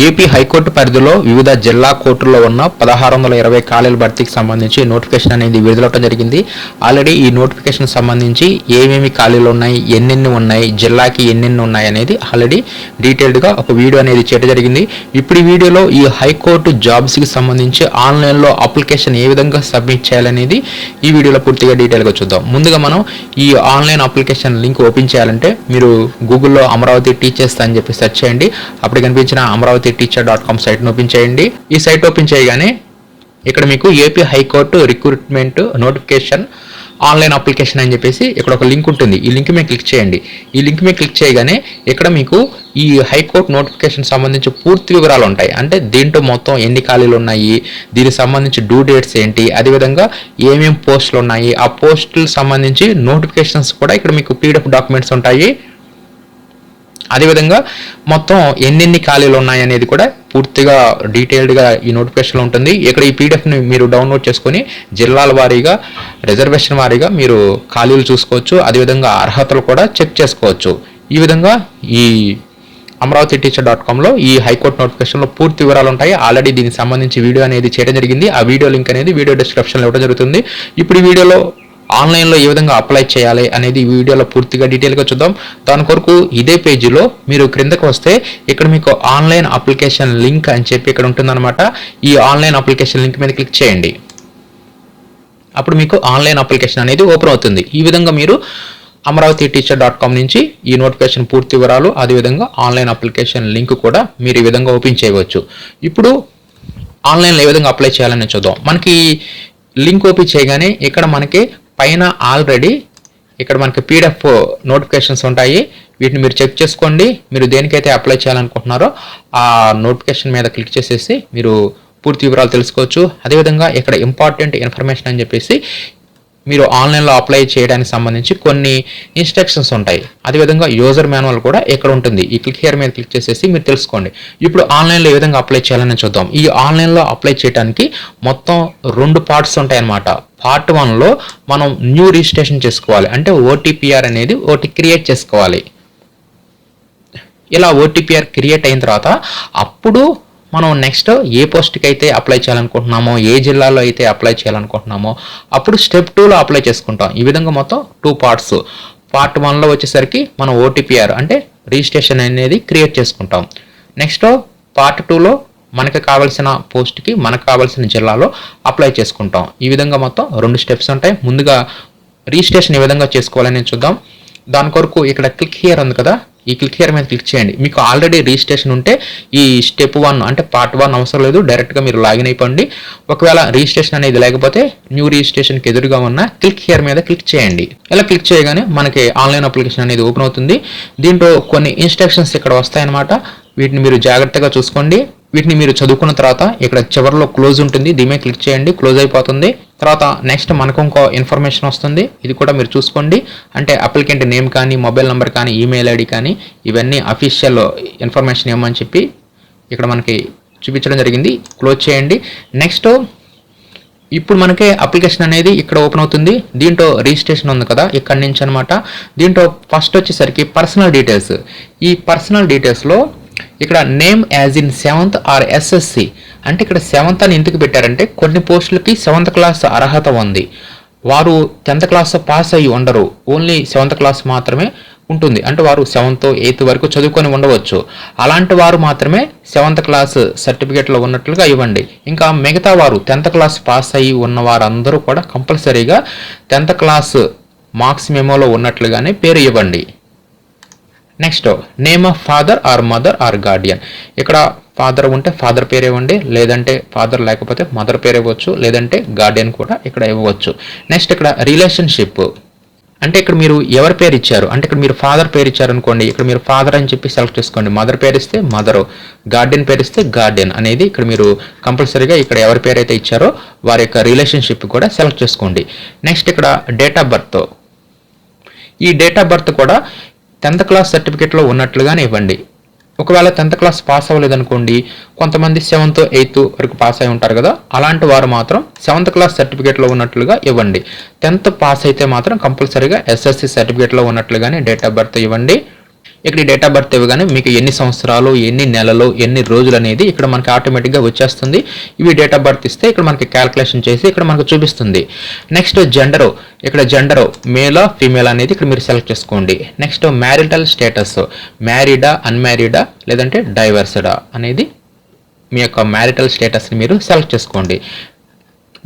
AP high court పరిధిలో వివిధ జిల్లా కోర్టుల్లో ఉన్న పదహారు వందల ఇరవై ఖాళీల భర్తీకి సంబంధించి నోటిఫికేషన్ అనేది విడుదలవడం జరిగింది. ఆల్రెడీ ఈ నోటిఫికేషన్ సంబంధించి ఏమేమి ఖాళీలు ఉన్నాయి ఎన్నెన్ని ఉన్నాయి జిల్లాకి ఎన్నెన్ని ఉన్నాయి అనేది ఆల్రెడీ డీటెయిల్డ్గా ఒక వీడియో అనేది చేయడం జరిగింది. ఇప్పుడు ఈ వీడియోలో ఈ హైకోర్టు జాబ్స్కి సంబంధించి ఆన్లైన్లో అప్లికేషన్ ఏ విధంగా సబ్మిట్ చేయాలనేది ఈ వీడియోలో పూర్తిగా డీటెయిల్గా చూద్దాం. ముందుగా మనం ఈ ఆన్లైన్ అప్లికేషన్ లింక్ ఓపెన్ చేయాలంటే మీరు గూగుల్లో అమరావతి టీచర్స్ అని చెప్పి సెర్చ్ చేయండి. అప్పుడు కనిపించిన అమరావతి టీచర్ డాట్ కామ్ సైట్ను ఓపెన్ చేయండి. ఈ సైట్ ఓపెన్ చేయగానే ఇక్కడ మీకు AP high court recruitment notification online application అని చెప్పేసి ఇక్కడ ఒక లింక్ ఉంటుంది. ఈ లింక్ మీద క్లిక్ చేయండి. ఈ లింక్ మీద క్లిక్ చేయగానే ఇక్కడ మీకు ఈ హైకోర్టు నోటిఫికేషన్ సంబంధించి పూర్తి వివరాలు ఉంటాయి. అంటే దీంట్లో మొత్తం ఎన్ని ఖాళీలు ఉన్నాయి దీనికి సంబంధించి డ్యూ డేట్స్ ఏంటి అదేవిధంగా ఏమేమి పోస్టులు ఉన్నాయి ఆ పోస్టులకు సంబంధించి నోటిఫికేషన్స్ కూడా ఇక్కడ మీకు పీడిఎఫ్ డాక్యుమెంట్స్ ఉంటాయి. అదేవిధంగా మొత్తం ఎన్నెన్ని ఖాళీలు ఉన్నాయి అనేది కూడా పూర్తిగా డీటెయిల్డ్గా ఈ నోటిఫికేషన్లో ఉంటుంది. ఇక్కడ ఈ పీడిఎఫ్ని మీరు డౌన్లోడ్ చేసుకొని జిల్లాల వారీగా రిజర్వేషన్ వారీగా మీరు ఖాళీలు చూసుకోవచ్చు. అదేవిధంగా అర్హతలు కూడా చెక్ చేసుకోవచ్చు. ఈ విధంగా ఈ అమరావతి టీచర్ డాట్ కామ్లో ఈ హైకోర్టు నోటిఫికేషన్లో పూర్తి వివరాలు ఉంటాయి. ఆల్రెడీ దీనికి సంబంధించి వీడియో అనేది చేయడం జరిగింది. ఆ వీడియో లింక్ అనేది వీడియో డిస్క్రిప్షన్లో ఇవ్వడం జరుగుతుంది. ఇప్పుడు ఈ వీడియోలో ఆన్లైన్లో ఏ విధంగా అప్లై చేయాలి అనేది ఈ వీడియోలో పూర్తిగా డీటెయిల్గా చూద్దాం. దాని కొరకు ఇదే పేజీలో మీరు క్రిందకు వస్తే ఇక్కడ మీకు ఆన్లైన్ అప్లికేషన్ లింక్ అని చెప్పి ఇక్కడ ఉంటుందన్నమాట. ఈ ఆన్లైన్ అప్లికేషన్ లింక్ మీద క్లిక్ చేయండి. అప్పుడు మీకు ఆన్లైన్ అప్లికేషన్ అనేది ఓపెన్ అవుతుంది. ఈ విధంగా మీరు అమరావతి టీచర్ డాట్ కామ్ నుంచి ఈ నోటిఫికేషన్ పూర్తి వివరాలు అదేవిధంగా ఆన్లైన్ అప్లికేషన్ లింక్ కూడా మీరు ఈ విధంగా ఓపెన్ చేయవచ్చు. ఇప్పుడు ఆన్లైన్లో ఏ విధంగా అప్లై చేయాలని చూద్దాం. మనకి లింక్ ఓపెన్ చేయగానే ఇక్కడ మనకి పైన ఆల్రెడీ ఇక్కడ మనకి పీడిఎఫ్ నోటిఫికేషన్స్ ఉంటాయి. వీటిని మీరు చెక్ చేసుకోండి. మీరు దేనికైతే అప్లై చేయాలనుకుంటున్నారో ఆ నోటిఫికేషన్ మీద క్లిక్ చేసేసి మీరు పూర్తి వివరాలు తెలుసుకోవచ్చు. అదేవిధంగా ఇక్కడ ఇంపార్టెంట్ ఇన్ఫర్మేషన్ అని చెప్పేసి మీరు ఆన్లైన్లో అప్లై చేయడానికి సంబంధించి కొన్ని ఇన్స్ట్రక్షన్స్ ఉంటాయి. అదేవిధంగా యూజర్ మాన్యువల్ కూడా ఇక్కడ ఉంటుంది? ఈ క్లిక్ హియర్ మీద క్లిక్ చేసేసి మీరు తెలుసుకోండి. ఇప్పుడు ఆన్లైన్లో ఏ విధంగా అప్లై చేయాలని చూద్దాం. ఈ ఆన్లైన్లో అప్లై చేయడానికి మొత్తం రెండు పార్ట్స్ ఉంటాయి అన్నమాట పార్ట్ వన్లో మనం న్యూ రిజిస్ట్రేషన్ చేసుకోవాలి. అంటే ఓటీపీఆర్ అనేది ఒకటి క్రియేట్ చేసుకోవాలి. ఇలా ఓటీపీఆర్ క్రియేట్ అయిన తర్వాత అప్పుడు మనం నెక్స్ట్ ఏ పోస్ట్కి అయితే అప్లై చేయాలనుకుంటున్నామో ఏ జిల్లాలో అయితే అప్లై చేయాలనుకుంటున్నామో అప్పుడు స్టెప్ టూలో అప్లై చేసుకుంటాం. ఈ విధంగా మొత్తం టూ పార్ట్స్ పార్ట్ వన్లో వచ్చేసరికి మనం ఓటీపీఆర్ అంటే రిజిస్ట్రేషన్ అనేది క్రియేట్ చేసుకుంటాం. నెక్స్ట్ పార్ట్ టూలో మనకి కావాల్సిన పోస్ట్కి మనకు కావాల్సిన జిల్లాలో అప్లై చేసుకుంటాం. ఈ విధంగా మొత్తం రెండు స్టెప్స్ ఉంటాయి. ముందుగా రిజిస్ట్రేషన్ ఏ విధంగా చేసుకోవాలని చూద్దాం. దాని కొరకు ఇక్కడ క్లిక్ హియర్ ఉంది కదా. ఈ క్లిక్ హియర్ మీద క్లిక్ చేయండి. మీకు ఆల్రెడీ రిజిస్ట్రేషన్ ఉంటే ఈ స్టెప్ వన్ అంటే పార్ట్ వన్ అవసరం లేదు. డైరెక్ట్గా మీరు లాగిన్ అయిపోండి. ఒకవేళ రిజిస్ట్రేషన్ అనేది లేకపోతే న్యూ రిజిస్ట్రేషన్కి ఎదురుగా ఉన్న క్లిక్ హియర్ మీద క్లిక్ చేయండి. ఇలా క్లిక్ చేయగానే మనకి ఆన్లైన్ అప్లికేషన్ అనేది ఓపెన్ అవుతుంది. దీంట్లో కొన్ని ఇన్స్ట్రక్షన్స్ ఇక్కడ వస్తాయన్నమాట. వీటిని మీరు జాగ్రత్తగా చూసుకోండి. వీటిని మీరు చదువుకున్న తర్వాత ఇక్కడ చివరిలో క్లోజ్ ఉంటుంది. దీమే క్లిక్ చేయండి. క్లోజ్ అయిపోతుంది. తర్వాత నెక్స్ట్ మనకు ఇంకో ఇన్ఫర్మేషన్ వస్తుంది. ఇది కూడా మీరు చూసుకోండి. అంటే అప్లికెంట్ నేమ్ కానీ మొబైల్ నెంబర్ కానీ ఈమెయిల్ ఐడి కానీ ఇవన్నీ అఫీషియల్ ఇన్ఫర్మేషన్ ఏమని చెప్పి ఇక్కడ మనకి చూపించడం జరిగింది. క్లోజ్ చేయండి. నెక్స్ట్ ఇప్పుడు మనకి అప్లికేషన్ అనేది ఇక్కడ ఓపెన్ అవుతుంది. దీంట్లో రిజిస్ట్రేషన్ ఉంది కదా ఇక్కడ నుంచి అనమాట దీంట్లో ఫస్ట్ వచ్చేసరికి పర్సనల్ డీటెయిల్స్. ఈ పర్సనల్ డీటెయిల్స్లో ఇక్కడ name as in seventh or SSC అంటే ఇక్కడ సెవెంత్ అని ఎందుకు పెట్టారంటే కొన్ని పోస్టులకి సెవెంత్ క్లాస్ అర్హత ఉంది. వారు టెన్త్ క్లాస్ పాస్ అయ్యి ఉండరు. ఓన్లీ సెవెంత్ క్లాస్ మాత్రమే ఉంటుంది. అంటే వారు సెవెంత్ ఎయిత్ వరకు చదువుకొని ఉండవచ్చు. అలాంటి వారు మాత్రమే సెవెంత్ క్లాస్ సర్టిఫికేట్లో ఉన్నట్లుగా ఇవ్వండి. ఇంకా మిగతా వారు టెన్త్ క్లాస్ పాస్ అయ్యి ఉన్న వారందరూ కూడా కంపల్సరీగా టెన్త్ క్లాస్ మార్క్స్ మెమోలో ఉన్నట్లుగానే పేరు ఇవ్వండి. Next name of father or mother or guardian ఇక్కడ ఫాదర్ ఉంటే ఫాదర్ పేరు ఇవ్వండి లేదంటే ఫాదర్ లేకపోతే మదర్ పేరు ఇవ్వచ్చు లేదంటే గార్డియన్ కూడా ఇక్కడ ఇవ్వచ్చు నెక్స్ట్ ఇక్కడ రిలేషన్షిప్ అంటే ఇక్కడ మీరు ఎవరి పేరు ఇచ్చారు? అంటే ఇక్కడ మీరు ఫాదర్ పేరు ఇచ్చారు అనుకోండి ఇక్కడ మీరు ఫాదర్ అని చెప్పి సెలెక్ట్ చేసుకోండి. మదర్ పేరు ఇస్తే మదర్ గార్డియన్ పేరు ఇస్తే గార్డియన్ అనేది ఇక్కడ మీరు కంపల్సరీగా ఇక్కడ ఎవరి పేరు అయితే ఇచ్చారో వారి యొక్క రిలేషన్షిప్ కూడా సెలెక్ట్ చేసుకోండి. నెక్స్ట్ ఇక్కడ డేట్ ఆఫ్ బర్త్ ఈ డేట్ ఆఫ్ బర్త్ కూడా టెన్త్ క్లాస్ సర్టిఫికేట్లో ఉన్నట్లుగానే ఇవ్వండి. ఒకవేళ టెన్త్ క్లాస్ పాస్ అవ్వలేదనుకోండి కొంతమంది సెవెంత్ ఎయిత్ వరకు పాస్ అయి ఉంటారు కదా అలాంటి వారు మాత్రం సెవెంత్ క్లాస్ సర్టిఫికేట్లో ఉన్నట్లుగా ఇవ్వండి. టెన్త్ పాస్ అయితే మాత్రం కంపల్సరీగా ఎస్ఎస్సి సర్టిఫికేట్లో ఉన్నట్లుగానే డేట్ ఆఫ్ బర్త్ ఇవ్వండి. ఇక్కడ డేట్ ఆఫ్ బర్త్ ఇవ్వగానే మీకు ఎన్ని సంవత్సరాలు ఎన్ని నెలలు ఎన్ని రోజులు అనేది ఇక్కడ మనకి ఆటోమేటిక్గా వచ్చేస్తుంది. ఇవి డేట్ ఆఫ్ బర్త్ ఇస్తే ఇక్కడ మనకి క్యాల్కులేషన్ చేసి ఇక్కడ మనకు చూపిస్తుంది. నెక్స్ట్ జెండరు ఇక్కడ జెండరు మేలా ఫీమేల్ అనేది ఇక్కడ మీరు సెలెక్ట్ చేసుకోండి. నెక్స్ట్ మ్యారిటల్ స్టేటస్ మ్యారీడా అన్మ్యారీడా లేదంటే డైవర్స్డా అనేది మీ యొక్క మ్యారిటల్ స్టేటస్ని మీరు సెలెక్ట్ చేసుకోండి.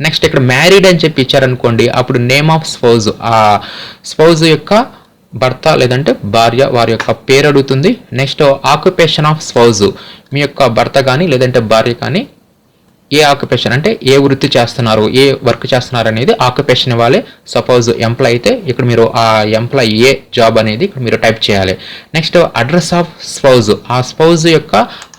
నెక్స్ట్ ఇక్కడ మ్యారీడ్ అని చెప్పి ఇచ్చారనుకోండి అప్పుడు నేమ్ ఆఫ్ స్పౌజ్ ఆ స్పౌజ్ యొక్క భర్త లేదంటే భార్య వారి యొక్క పేరు అడుగుతుంది నెక్స్ట్ ఆక్యుపేషన్ ఆఫ్ స్పౌజ్ మీ యొక్క భర్త కానీ లేదంటే భార్య కానీ ఏ ఆక్యుపేషన్ అంటే ఏ వృత్తి చేస్తున్నారు ఏ వర్క్ చేస్తున్నారు అనేది ఆక్యుపేషన్ ఇవ్వాలి. సపోజ్ ఎంప్లాయ్ అయితే ఇక్కడ మీరు ఆ ఎంప్లాయ్ ఏ జాబ్ అనేది ఇక్కడ మీరు టైప్ చేయాలి. నెక్స్ట్ అడ్రస్ ఆఫ్ స్పౌజ్ ఆ స్పౌజ్ యొక్క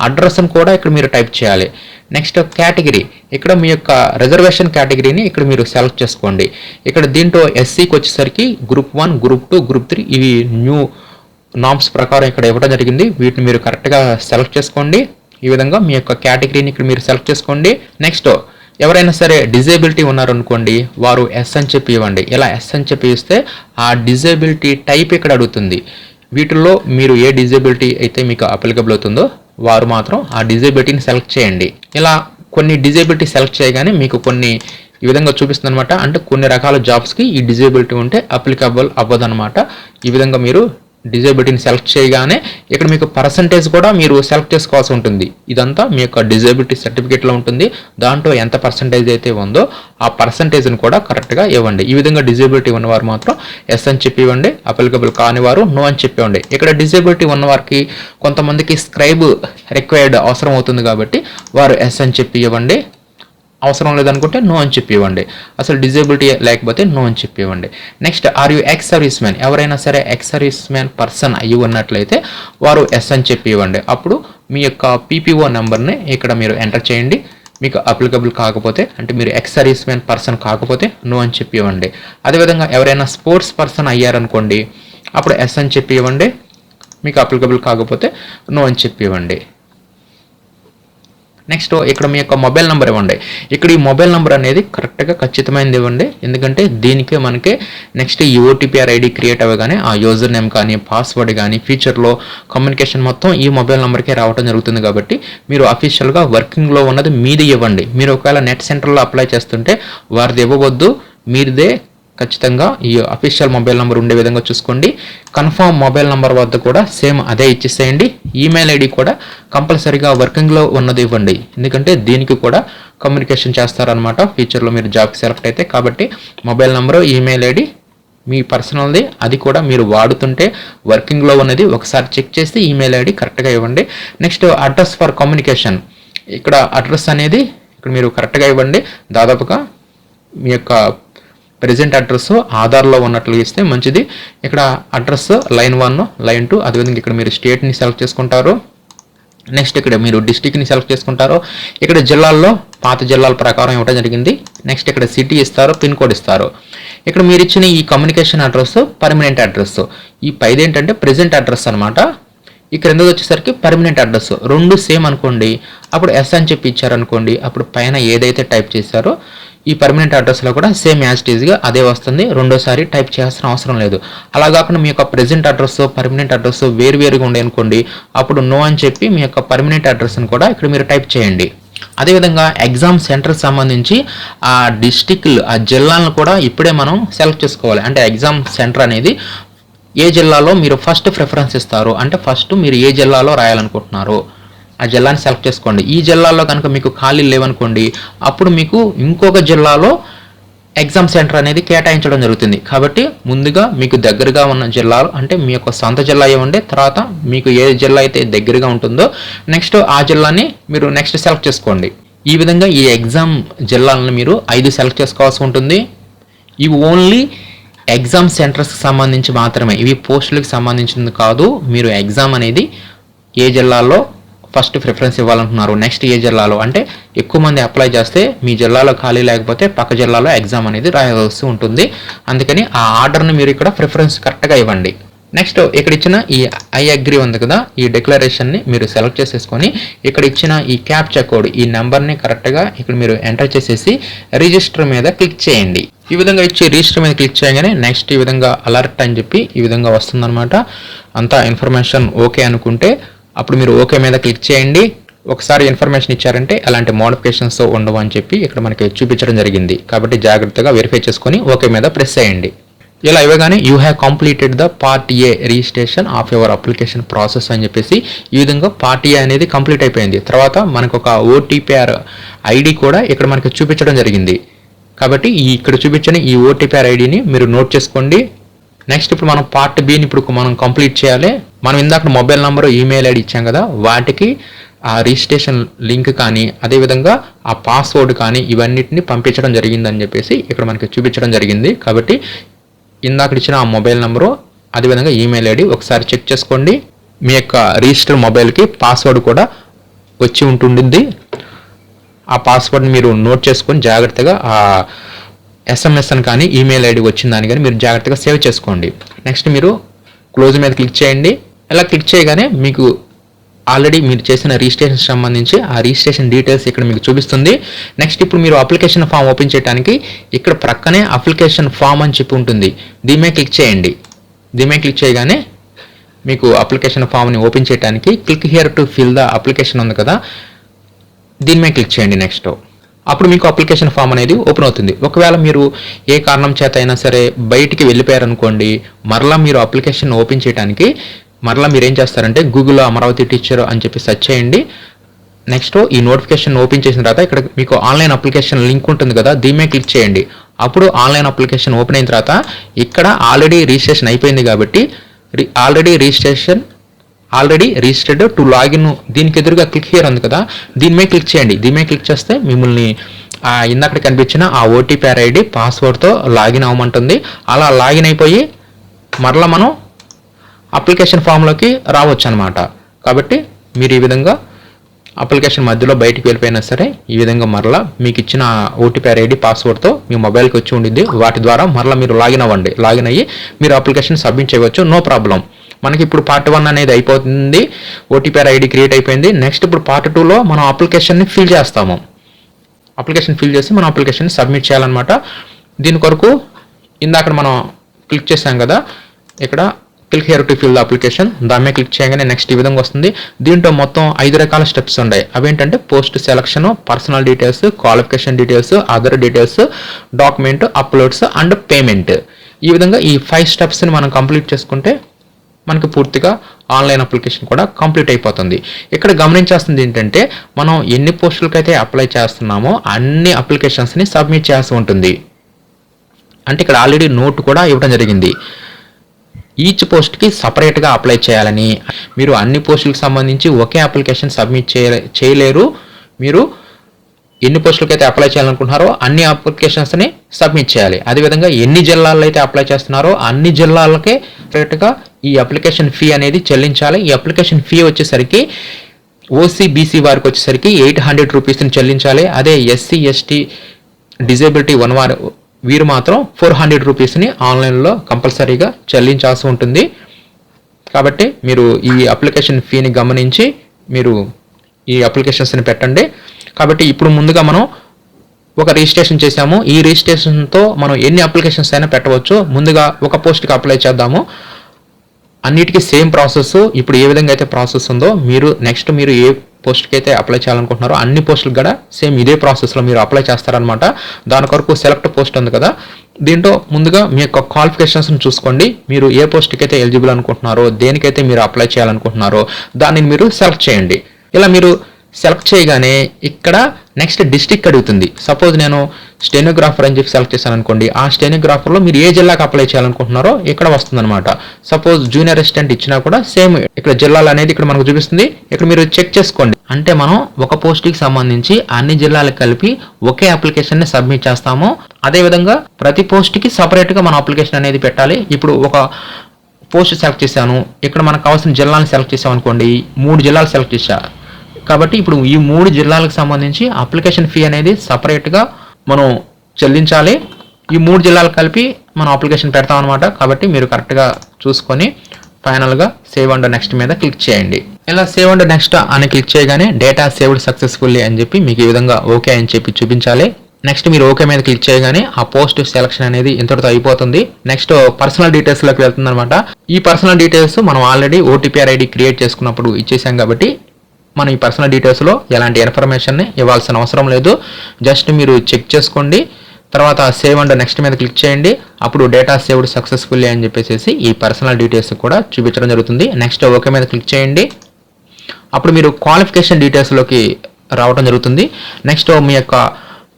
అడ్రస్ను కూడా ఇక్కడ మీరు టైప్ చేయాలి. నెక్స్ట్ కేటగిరీ ఇక్కడ మీ యొక్క రిజర్వేషన్ కేటగిరీని ఇక్కడ మీరు సెలెక్ట్ చేసుకోండి. ఇక్కడ దీంట్లో ఎస్సీకి వచ్చేసరికి group one group two group three ఇవి న్యూ నామ్స్ ప్రకారం ఇక్కడ ఇవ్వడం జరిగింది. వీటిని మీరు కరెక్ట్గా సెలెక్ట్ చేసుకోండి. ఈ విధంగా మీ యొక్క కేటగిరీని ఇక్కడ మీరు సెలెక్ట్ చేసుకోండి. నెక్స్ట్ ఎవరైనా సరే డిజేబిలిటీ ఉన్నారనుకోండి వారు ఎస్ అని చెప్పి ఇవ్వండి. ఇలా ఎస్ అని చెప్పి ఇస్తే ఆ డిజేబిలిటీ టైప్ ఇక్కడ అడుగుతుంది. వీటిల్లో మీరు ఏ డిజేబిలిటీ అయితే మీకు అప్లికబుల్ అవుతుందో వారు మాత్రం ఆ డిజేబిలిటీని సెలెక్ట్ చేయండి. ఇలా కొన్ని డిజేబిలిటీ సెలెక్ట్ చేయగానే మీకు కొన్ని ఈ విధంగా చూపిస్తుంది అనమాట అంటే కొన్ని రకాల జాబ్స్కి ఈ డిజేబిలిటీ ఉంటే అప్లికబుల్ అవ్వదన్నమాట. ఈ విధంగా మీరు డిజేబిలిటీని సెలెక్ట్ చేయగానే ఇక్కడ మీకు పర్సంటేజ్ కూడా మీరు సెలెక్ట్ చేసుకోవాల్సి ఉంటుంది. ఇదంతా మీ యొక్క డిజేబిలిటీ సర్టిఫికేట్లో ఉంటుంది. దాంట్లో ఎంత పర్సంటేజ్ అయితే ఉందో ఆ పర్సంటేజ్ని కూడా కరెక్ట్గా ఇవ్వండి. ఈ విధంగా డిజేబిలిటీ ఉన్నవారు మాత్రం ఎస్ అని చెప్పి ఇవ్వండి. అప్లికబుల్ కాని వారు నో అని చెప్పి ఇవ్వండి. ఇక్కడ డిజేబిలిటీ ఉన్నవారికి కొంతమందికి స్క్రైబ్ రిక్వైర్డ్ అవసరం అవుతుంది కాబట్టి వారు ఎస్ అని చెప్పి ఇవ్వండి. అవసరం లేదనుకుంటే నో అని చెప్పి ఇవ్వండి అసలు డిజేబిలిటీ లేకపోతే నో అని చెప్పి ఇవ్వండి next are you ex service man ఎవరైనా సరే ఎక్స్ సర్వీస్ మ్యాన్ పర్సన్ అయ్యి ఉన్నట్లయితే వారు ఎస్ అని చెప్పి ఇవ్వండి అప్పుడు మీ యొక్క పీపీఓ నెంబర్ని ఇక్కడ మీరు ఎంటర్ చేయండి. మీకు అప్లికబుల్ కాకపోతే అంటే మీరు ఎక్స్ సర్వీస్ మ్యాన్ పర్సన్ కాకపోతే నో అని చెప్పి ఇవ్వండి అదేవిధంగా ఎవరైనా స్పోర్ట్స్ పర్సన్ అయ్యారనుకోండి అప్పుడు ఎస్ అని చెప్పి ఇవ్వండి మీకు అప్లికబుల్ కాకపోతే నో అని చెప్పి ఇవ్వండి నెక్స్ట్ ఇక్కడ మీ యొక్క మొబైల్ నెంబర్ ఇవ్వండి. ఇక్కడ ఈ మొబైల్ నెంబర్ అనేది కరెక్ట్గా ఖచ్చితమైనది ఇవ్వండి. ఎందుకంటే దీనికే మనకి నెక్స్ట్ ఈ ఓటీపీఆర్ ఐడి క్రియేట్ అవ్వగానే ఆ యూజర్ నేమ్ కానీ పాస్వర్డ్ కానీ ఫ్యూచర్లో కమ్యూనికేషన్ మొత్తం ఈ మొబైల్ నెంబర్కే రావడం జరుగుతుంది కాబట్టి మీరు అఫీషియల్గా వర్కింగ్లో ఉన్నది మీది ఇవ్వండి. మీరు ఒకవేళ నెట్ సెంటర్లో అప్లై చేస్తుంటే వారిది ఇవ్వవద్దు. మీదే ఖచ్చితంగా ఈ అఫీషియల్ మొబైల్ నెంబర్ ఉండే విధంగా చూసుకోండి. కన్ఫర్మ్ మొబైల్ నెంబర్ వద్ద కూడా సేమ్ అదే ఇచ్చేసేయండి. ఈమెయిల్ ఐడి కూడా కంపల్సరీగా వర్కింగ్లో ఉన్నది ఇవ్వండి. ఎందుకంటే దీనికి కూడా కమ్యూనికేషన్ చేస్తారనమాట ఫ్యూచర్లో మీరు జాబ్కి సెలెక్ట్ అయితే కాబట్టి మొబైల్ నెంబరు ఈమెయిల్ ఐడి మీ పర్సనల్ది అది కూడా మీరు వాడుతుంటే వర్కింగ్లో ఉన్నది ఒకసారి చెక్ చేసి ఈమెయిల్ ఐడి కరెక్ట్గా ఇవ్వండి. నెక్స్ట్ అడ్రస్ ఫర్ కమ్యూనికేషన్ ఇక్కడ అడ్రస్ అనేది ఇక్కడ మీరు కరెక్ట్గా ఇవ్వండి. దాదాపుగా మీ యొక్క ప్రెజెంట్ అడ్రస్ ఆధార్లో ఉన్నట్లు ఇస్తే మంచిది. ఇక్కడ address line one line two అదేవిధంగా ఇక్కడ మీరు స్టేట్ని సెలెక్ట్ చేసుకుంటారు. నెక్స్ట్ ఇక్కడ మీరు డిస్టిక్ని సెలెక్ట్ చేసుకుంటారు. ఇక్కడ జిల్లాల్లో పాత జిల్లాల ప్రకారం ఇవ్వడం జరిగింది. నెక్స్ట్ ఇక్కడ సిటీ ఇస్తారు పిన్ కోడ్ ఇస్తారు. ఇక్కడ మీరు ఇచ్చిన ఈ కమ్యూనికేషన్ అడ్రస్ పర్మనెంట్ అడ్రస్ ఈ పైది ఏంటంటే ప్రజెంట్ అడ్రస్ అనమాట ఈ క్రిందది వచ్చేసరికి పర్మనెంట్ అడ్రస్ రెండు సేమ్ అనుకోండి. అప్పుడు ఎస్ అని చెప్పి ఇచ్చారనుకోండి. అప్పుడు పైన ఏదైతే టైప్ చేశారో ఈ పర్మనెంట్ అడ్రస్లో కూడా సేమ్ యాజ్ టీజ్గా అదే వస్తుంది. రెండోసారి టైప్ చేయాల్సిన అవసరం లేదు. అలా కాకుండా మీ యొక్క ప్రెజెంట్ అడ్రస్ పర్మనెంట్ అడ్రస్ వేరువేరుగా ఉండే అనుకోండి అప్పుడు నో అని చెప్పి మీ యొక్క పర్మనెంట్ అడ్రస్ని కూడా ఇక్కడ మీరు టైప్ చేయండి. అదేవిధంగా ఎగ్జామ్ సెంటర్ సంబంధించి ఆ డిస్టిక్లు ఆ జిల్లాలను కూడా ఇప్పుడే మనం సెలెక్ట్ చేసుకోవాలి. అంటే ఎగ్జామ్ సెంటర్ అనేది ఏ జిల్లాలో మీరు ఫస్ట్ ప్రిఫరెన్స్ ఇస్తారు? అంటే ఫస్ట్ మీరు ఏ జిల్లాలో రాయాలనుకుంటున్నారు? ఆ జిల్లాని సెలెక్ట్ చేసుకోండి. ఈ జిల్లాలో కనుక మీకు ఖాళీలు లేవనుకోండి అప్పుడు మీకు ఇంకొక జిల్లాలో ఎగ్జామ్ సెంటర్ అనేది కేటాయించడం జరుగుతుంది. కాబట్టి ముందుగా మీకు దగ్గరగా ఉన్న జిల్లాలు అంటే మీ యొక్క సొంత జిల్లా ఇవ్వండి తర్వాత మీకు ఏ జిల్లా అయితే దగ్గరగా ఉంటుందో నెక్స్ట్ ఆ జిల్లాని మీరు నెక్స్ట్ సెలెక్ట్ చేసుకోండి. ఈ విధంగా ఈ ఎగ్జామ్ జిల్లాలను మీరు ఐదు సెలెక్ట్ చేసుకోవాల్సి ఉంటుంది. ఇవి ఓన్లీ ఎగ్జామ్ సెంటర్స్కి సంబంధించి మాత్రమే ఇవి పోస్టులకు సంబంధించింది కాదు. మీరు ఎగ్జామ్ అనేది ఏ జిల్లాలో ఫస్ట్ ప్రిఫరెన్స్ ఇవ్వాలంటున్నారు నెక్స్ట్ ఏ జిల్లాలో? అంటే ఎక్కువ మంది అప్లై చేస్తే మీ జిల్లాలో ఖాళీ లేకపోతే పక్క జిల్లాలో ఎగ్జామ్ అనేది రాయాల్సి ఉంటుంది. అందుకని ఆ ఆర్డర్ని మీరు ఇక్కడ ప్రిఫరెన్స్ కరెక్ట్గా ఇవ్వండి. నెక్స్ట్ ఇక్కడ ఇచ్చిన ఈ ఐ అగ్రి ఉంది కదా? ఈ డిక్లరేషన్ని మీరు సెలెక్ట్ చేసేసుకొని ఇక్కడ ఇచ్చిన ఈ క్యాప్చా కోడ్ ఈ నెంబర్ని కరెక్ట్గా ఇక్కడ మీరు ఎంటర్ చేసేసి రిజిస్టర్ మీద క్లిక్ చేయండి. ఈ విధంగా ఇచ్చి రిజిస్టర్ మీద క్లిక్ చేయగానే నెక్స్ట్ ఈ విధంగా అలర్ట్ అని చెప్పి ఈ విధంగా వస్తుందన్నమాట. అంతా ఇన్ఫర్మేషన్ ఓకే అనుకుంటే అప్పుడు మీరు ఓకే మీద క్లిక్ చేయండి. ఒకసారి ఇన్ఫర్మేషన్ ఇచ్చారంటే అలాంటి మోడిఫికేషన్స్తో ఉండవు అని చెప్పి ఇక్కడ మనకి చూపించడం జరిగింది. కాబట్టి జాగ్రత్తగా వెరిఫై చేసుకొని ఓకే మీద ప్రెస్ చేయండి. ఇలా ఇవ్వగానే you have completed the part A registration of your application process అని చెప్పేసి ఈ విధంగా పార్ట్ ఏ అనేది కంప్లీట్ అయిపోయింది. తర్వాత మనకు ఒక ఓటీపీఆర్ ఐడి కూడా ఇక్కడ మనకి చూపించడం జరిగింది. కాబట్టి ఈ ఇక్కడ చూపించిన ఈ ఓటీపీఆర్ ఐడిని మీరు నోట్ చేసుకోండి. నెక్స్ట్ ఇప్పుడు మనం పార్ట్ బిని ఇప్పుడు మనం కంప్లీట్ చేయాలి. మనం ఇందాక మొబైల్ నెంబర్ ఈమెయిల్ ఐడి ఇచ్చాం కదా వాటికి ఆ రిజిస్ట్రేషన్ లింక్ కానీ అదేవిధంగా ఆ పాస్వర్డ్ కానీ ఇవన్నిటిని పంపించడం జరిగిందని చెప్పేసి ఇక్కడ మనకి చూపించడం జరిగింది. కాబట్టి ఇందాక ఇచ్చిన ఆ మొబైల్ నెంబరు అదేవిధంగా ఈమెయిల్ ఐడి ఒకసారి చెక్ చేసుకోండి. మీ యొక్క రిజిస్టర్ మొబైల్కి పాస్వర్డ్ కూడా వచ్చి ఉంటుండింది ఆ పాస్వర్డ్ని మీరు నోట్ చేసుకొని జాగ్రత్తగా ఆ ఎస్ఎంఎస్ అని కానీ ఈమెయిల్ ఐడి వచ్చిందని కానీ మీరు జాగ్రత్తగా సేవ్ చేసుకోండి. నెక్స్ట్ మీరు క్లోజ్ మీద క్లిక్ చేయండి. ఇలా క్లిక్ చేయగానే మీకు ఆల్రెడీ మీరు చేసిన రిజిస్ట్రేషన్ సంబంధించి ఆ రిజిస్ట్రేషన్ డీటెయిల్స్ ఇక్కడ మీకు చూపిస్తుంది. నెక్స్ట్ ఇప్పుడు మీరు అప్లికేషన్ ఫామ్ ఓపెన్ చేయడానికి ఇక్కడ ప్రక్కనే అప్లికేషన్ ఫామ్ అని చెప్పి ఉంటుంది. దీమే క్లిక్ చేయండి. దీమే క్లిక్ చేయగానే మీకు అప్లికేషన్ ఫామ్ని ఓపెన్ చేయడానికి click here to fill the application ఉంది కదా. దీని మీద క్లిక్ చేయండి నెక్స్ట్ అప్పుడు మీకు అప్లికేషన్ ఫామ్ అనేది ఓపెన్ అవుతుంది. ఒకవేళ మీరు ఏ కారణం చేత అయినా సరే బయటికి వెళ్ళిపోయారనుకోండి మరలా మీరు అప్లికేషన్ ఓపెన్ చేయడానికి మరలా మీరు ఏం చేస్తారంటే గూగుల్లో అమరావతి టీచర్ అని చెప్పి సెర్చ్ చేయండి. నెక్స్ట్ ఈ నోటిఫికేషన్ ఓపెన్ చేసిన తర్వాత ఇక్కడ మీకు ఆన్లైన్ అప్లికేషన్ లింక్ ఉంటుంది కదా దీని క్లిక్ చేయండి. అప్పుడు ఆన్లైన్ అప్లికేషన్ ఓపెన్ అయిన తర్వాత ఇక్కడ ఆల్రెడీ రిజిస్ట్రేషన్ అయిపోయింది కాబట్టి already registration already registered to login. దీనికి ఎదురుగా క్లిక్ హియర్ ఉంది కదా. దీని మీద క్లిక్ చేయండి. దీని మీద క్లిక్ చేస్తే మిమ్మల్ని ఆ ఇందాక కనిపించిన ఆ ఓటీపీ ఐడి పాస్వర్డ్తో లాగిన్ అవ్వమంటుంది. అలా లాగిన్ అయిపోయి మరలా మనం అప్లికేషన్ ఫామ్లోకి రావచ్చు అనమాట కాబట్టి మీరు ఈ విధంగా అప్లికేషన్ మధ్యలో బయటికి వెళ్ళిపోయినా సరే ఈ విధంగా మరలా మీకు ఇచ్చిన ఓటీపీ ఐడి పాస్వర్డ్తో మీ మొబైల్కి వచ్చి ఉండింది వాటి ద్వారా మరలా మీరు లాగిన్ అవ్వండి. లాగిన్ అయ్యి మీరు అప్లికేషన్ సబ్మిట్ చేయవచ్చు. No problem. మనకి ఇప్పుడు పార్ట్ వన్ అనేది అయిపోతుంది. ఓటీపీఆర్ ఐడి క్రియేట్ అయిపోయింది. నెక్స్ట్ ఇప్పుడు పార్ట్ టూలో మనం అప్లికేషన్ని ఫిల్ చేస్తాము. అప్లికేషన్ ఫిల్ చేసి మనం అప్లికేషన్ సబ్మిట్ చేయాలన్నమాట. దీని కొరకు ఇందాక మనం క్లిక్ చేసాం కదా. ఇక్కడ click here to fill the application దాని మీద క్లిక్ చేయగానే నెక్స్ట్ ఈ విధంగా వస్తుంది. దీంట్లో మొత్తం ఐదు రకాల స్టెప్స్ ఉన్నాయి అవేంటంటే post selection personal details qualification details other details document uploads and payment ఈ విధంగా ఈ ఫైవ్ స్టెప్స్ని మనం కంప్లీట్ చేసుకుంటే మనకి పూర్తిగా ఆన్లైన్ అప్లికేషన్ కూడా కంప్లీట్ అయిపోతుంది. ఇక్కడ గమనించాల్సింది ఏంటంటే మనం ఎన్ని పోస్టులకైతే అప్లై చేస్తున్నామో అన్ని అప్లికేషన్స్ని సబ్మిట్ చేయాల్సి ఉంటుంది. అంటే ఇక్కడ ఆల్రెడీ నోట్ కూడా ఇవ్వడం జరిగింది. ఈచ్ పోస్ట్కి సపరేట్గా అప్లై చేయాలని. మీరు అన్ని పోస్టులకు సంబంధించి ఒకే అప్లికేషన్ సబ్మిట్ చేయ చేయలేరు. మీరు ఎన్ని పోస్టులకి అయితే అప్లై చేయాలనుకుంటున్నారో అన్ని అప్లికేషన్స్ని సబ్మిట్ చేయాలి. అదేవిధంగా ఎన్ని జిల్లాల్లో అయితే అప్లై చేస్తున్నారో అన్ని జిల్లాలకే సపరేట్గా ఈ అప్లికేషన్ ఫీ అనేది చెల్లించాలి. ఈ అప్లికేషన్ ఫీ వచ్చేసరికి ఓసీ బీసీ వారికి వచ్చేసరికి ఎయిట్ హండ్రెడ్ రూపీస్ని చెల్లించాలి. అదే ఎస్సీ ఎస్టీ డిజేబిలిటీ వన్ వారు వీరు మాత్రం ఫోర్ హండ్రెడ్ రూపీస్ని ఆన్లైన్లో కంపల్సరీగా చెల్లించాల్సి ఉంటుంది. కాబట్టి మీరు ఈ అప్లికేషన్ ఫీని గమనించి మీరు ఈ అప్లికేషన్స్ని పెట్టండి. కాబట్టి ఇప్పుడు ముందుగా మనం ఒక రిజిస్ట్రేషన్ చేసాము ఈ రిజిస్ట్రేషన్తో మనం ఎన్ని అప్లికేషన్స్ అయినా పెట్టవచ్చు. ముందుగా ఒక పోస్ట్కి అప్లై చేద్దాము. అన్నిటికీ సేమ్ ప్రాసెస్. ఇప్పుడు ఏ విధంగా అయితే ప్రాసెస్ ఉందో మీరు నెక్స్ట్ మీరు ఏ పోస్ట్కి అయితే అప్లై చేయాలనుకుంటున్నారో అన్ని పోస్టులకు కూడా సేమ్ ఇదే ప్రాసెస్లో మీరు అప్లై చేస్తారనమాట దాని కొరకు సెలెక్ట్ పోస్ట్ ఉంది కదా. దీంట్లో ముందుగా మీ యొక్క క్వాలిఫికేషన్స్ని చూసుకోండి. మీరు ఏ పోస్ట్కి అయితే ఎలిజిబుల్ అనుకుంటున్నారో దేనికైతే మీరు అప్లై చేయాలనుకుంటున్నారో దానిని మీరు సెలెక్ట్ చేయండి. ఇలా మీరు సెలెక్ట్ చేయగానే ఇక్కడ నెక్స్ట్ డిస్టిక్ అడుగుతుంది. సపోజ్ నేను స్టెనోగ్రాఫర్ అని చెప్పి సెలెక్ట్ చేశాను అనుకోండి. ఆ స్టెనోగ్రాఫర్లో మీరు ఏ జిల్లాకి అప్లై చేయాలనుకుంటున్నారో ఇక్కడ వస్తుందన్నమాట. సపోజ్ జూనియర్ అసిస్టెంట్ ఇచ్చినా కూడా సేమ్ ఇక్కడ జిల్లాలు అనేది ఇక్కడ మనకు చూపిస్తుంది. ఇక్కడ మీరు చెక్ చేసుకోండి. అంటే మనం ఒక పోస్ట్కి సంబంధించి అన్ని జిల్లాలకు కలిపి ఒకే అప్లికేషన్ని సబ్మిట్ చేస్తాము. అదేవిధంగా ప్రతి పోస్ట్కి సపరేట్గా మనం అప్లికేషన్ అనేది పెట్టాలి. ఇప్పుడు ఒక పోస్ట్ సెలెక్ట్ చేశాను. ఇక్కడ మనకు కావాల్సిన జిల్లాని సెలెక్ట్ చేసాం అనుకోండి మూడు జిల్లాలు సెలెక్ట్ చేశా. కాబట్టి ఇప్పుడు ఈ మూడు జిల్లాలకు సంబంధించి అప్లికేషన్ ఫీ అనేది సపరేట్గా మనం చెల్లించాలి. ఈ మూడు జిల్లాలు కలిపి మనం అప్లికేషన్ పెడతాం అనమాట కాబట్టి మీరు కరెక్ట్గా చూసుకొని ఫైనల్గా సేవ్ అండ్ నెక్స్ట్ మీద క్లిక్ చేయండి. ఇలా సేవ్ అండ్ నెక్స్ట్ అని క్లిక్ చేయగానే డేటా సేవ్డ్ సక్సెస్ఫుల్లీ అని చెప్పి మీకు ఈ విధంగా ఓకే అని చెప్పి చూపించాలి. నెక్స్ట్ మీరు ఓకే మీద క్లిక్ చేయగానే ఆ పోస్ట్ సెలక్షన్ అనేది ఇంతటితో అయిపోతుంది. నెక్స్ట్ పర్సనల్ డీటెయిల్స్లోకి వెళ్తుంది అనమాట ఈ పర్సనల్ డీటెయిల్స్ మనం ఆల్రెడీ ఓటీపీఆర్ ఐడి క్రియేట్ చేసుకున్నప్పుడు ఇచ్చేసాం కాబట్టి మనం ఈ పర్సనల్ డీటెయిల్స్లో ఎలాంటి ఇన్ఫర్మేషన్ని ఇవ్వాల్సిన అవసరం లేదు. జస్ట్ మీరు చెక్ చేసుకోండి. తర్వాత సేవ్ అండ్ నెక్స్ట్ మీద క్లిక్ చేయండి. అప్పుడు డేటా సేవ్డ్ సక్సెస్ఫుల్లీ అని చెప్పేసి ఈ పర్సనల్ డీటెయిల్స్ కూడా చూపించడం జరుగుతుంది. నెక్స్ట్ ఓకే మీద క్లిక్ చేయండి. అప్పుడు మీరు క్వాలిఫికేషన్ డీటెయిల్స్లోకి రావడం జరుగుతుంది. నెక్స్ట్ మీ యొక్క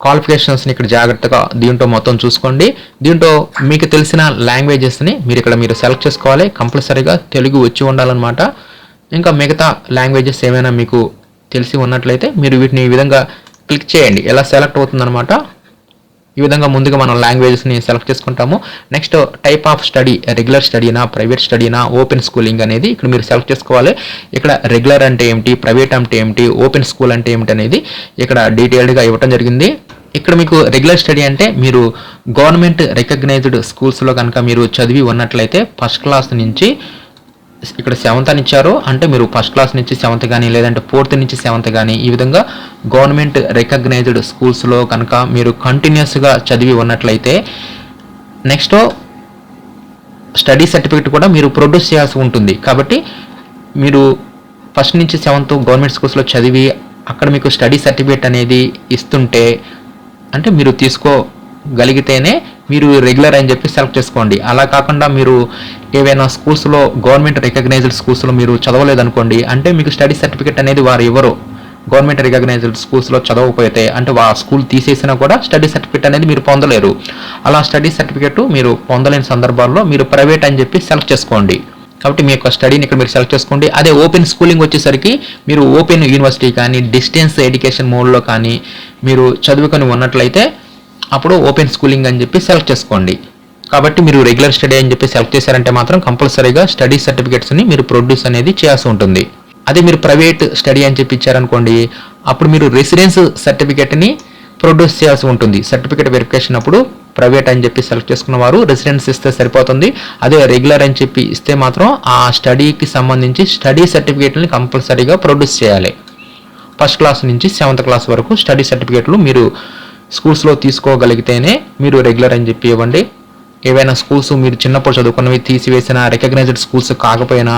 క్వాలిఫికేషన్స్ని ఇక్కడ జాగ్రత్తగా దీంట్లో మొత్తం చూసుకోండి. దీంట్లో మీకు తెలిసిన లాంగ్వేజెస్ని మీరు ఇక్కడ మీరు సెలెక్ట్ చేసుకోవాలి. కంపల్సరీగా తెలుగు వచ్చి ఉండాలన్నమాట. ఇంకా మిగతా లాంగ్వేజెస్ ఏమైనా మీకు తెలిసి ఉన్నట్లయితే మీరు వీటిని ఈ విధంగా క్లిక్ చేయండి. ఎలా సెలెక్ట్ అవుతుందనమాట ఈ విధంగా ముందుగా మనం లాంగ్వేజెస్ని సెలెక్ట్ చేసుకుంటాము. Next type of study regular స్టడీనా private స్టడీనా ఓపెన్ స్కూలింగ్ అనేది ఇక్కడ మీరు సెలెక్ట్ చేసుకోవాలి. ఇక్కడ రెగ్యులర్ అంటే ఏమిటి ప్రైవేట్ అంటే ఏమిటి ఓపెన్ స్కూల్ అంటే ఏమిటి అనేది ఇక్కడ డీటెయిల్డ్గా ఇవ్వడం జరిగింది. ఇక్కడ మీకు రెగ్యులర్ స్టడీ అంటే మీరు గవర్నమెంట్ రికగ్నైజ్డ్ స్కూల్స్లో కనుక మీరు చదివి ఉన్నట్లయితే ఫస్ట్ క్లాస్ నుంచి ఇక్కడ సెవెంత్ అని ఇచ్చారు. అంటే మీరు ఫస్ట్ క్లాస్ నుంచి సెవెంత్ కానీ లేదంటే ఫోర్త్ నుంచి సెవెంత్ కానీ ఈ విధంగా గవర్నమెంట్ రికగ్నైజ్డ్ స్కూల్స్లో కనుక మీరు కంటిన్యూస్గా చదివి ఉన్నట్లయితే నెక్స్ట్ స్టడీ సర్టిఫికేట్ కూడా మీరు ప్రొడ్యూస్ చేయాల్సి ఉంటుంది. కాబట్టి మీరు ఫస్ట్ నుంచి సెవెంత్ గవర్నమెంట్ స్కూల్స్లో చదివి అక్కడ మీకు స్టడీ సర్టిఫికేట్ అనేది ఇస్తుంటే అంటే మీరు తీసుకో గలిగితేనే మీరు రెగ్యులర్ అని చెప్పి సెలెక్ట్ చేసుకోండి. అలా కాకుండా మీరు ఏవైనా స్కూల్స్లో గవర్నమెంట్ రికగ్నైజ్డ్ స్కూల్స్లో మీరు చదవలేదనుకోండి అంటే మీకు స్టడీ సర్టిఫికేట్ అనేది వారు ఇవ్వరు. గవర్నమెంట్ రికగ్నైజ్డ్ స్కూల్స్లో చదవకపోతే అంటే ఆ స్కూల్ తీసేసినా కూడా స్టడీ సర్టిఫికేట్ అనేది మీరు పొందలేరు. అలా స్టడీ సర్టిఫికేట్ మీరు పొందలేని సందర్భాల్లో మీరు ప్రైవేట్ అని చెప్పి సెలెక్ట్ చేసుకోండి. కాబట్టి మీ యొక్క స్టడీని ఇక్కడ మీరు సెలెక్ట్ చేసుకోండి అదే ఓపెన్ స్కూలింగ్ వచ్చేసరికి మీరు ఓపెన్ యూనివర్సిటీ కానీ డిస్టెన్స్ ఎడ్యుకేషన్ మోడ్లో కానీ మీరు చదువుకొని ఉన్నట్లయితే అప్పుడు ఓపెన్ స్కూలింగ్ అని చెప్పి సెలెక్ట్ చేసుకోండి. కాబట్టి మీరు రెగ్యులర్ స్టడీ అని చెప్పి సెలెక్ట్ చేశారంటే మాత్రం కంపల్సరీగా స్టడీ సర్టిఫికేట్స్ని మీరు ప్రొడ్యూస్ అనేది చేయాల్సి ఉంటుంది. అదే మీరు ప్రైవేట్ స్టడీ అని చెప్పి ఇచ్చారనుకోండి అప్పుడు మీరు రెసిడెన్స్ సర్టిఫికేట్ని ప్రొడ్యూస్ చేయాల్సి ఉంటుంది. సర్టిఫికేట్ వెరిఫికేషన్ అప్పుడు ప్రైవేట్ అని చెప్పి సెలెక్ట్ చేసుకున్న వారు రెసిడెన్స్ ఇస్తే సరిపోతుంది. అదే రెగ్యులర్ అని చెప్పి ఇస్తే మాత్రం ఆ స్టడీకి సంబంధించి స్టడీ సర్టిఫికేట్ని కంపల్సరీగా ప్రొడ్యూస్ చేయాలి. ఫస్ట్ క్లాస్ నుంచి సెవెంత్ క్లాస్ వరకు స్టడీ సర్టిఫికేట్లు మీరు స్కూల్స్లో తీసుకోగలిగితేనే మీరు రెగ్యులర్ అని చెప్పి ఇవ్వండి. ఏవైనా స్కూల్స్ మీరు చిన్నప్పుడు చదువుకున్నవి తీసివేసిన రికగ్నైజ్డ్ స్కూల్స్ కాకపోయినా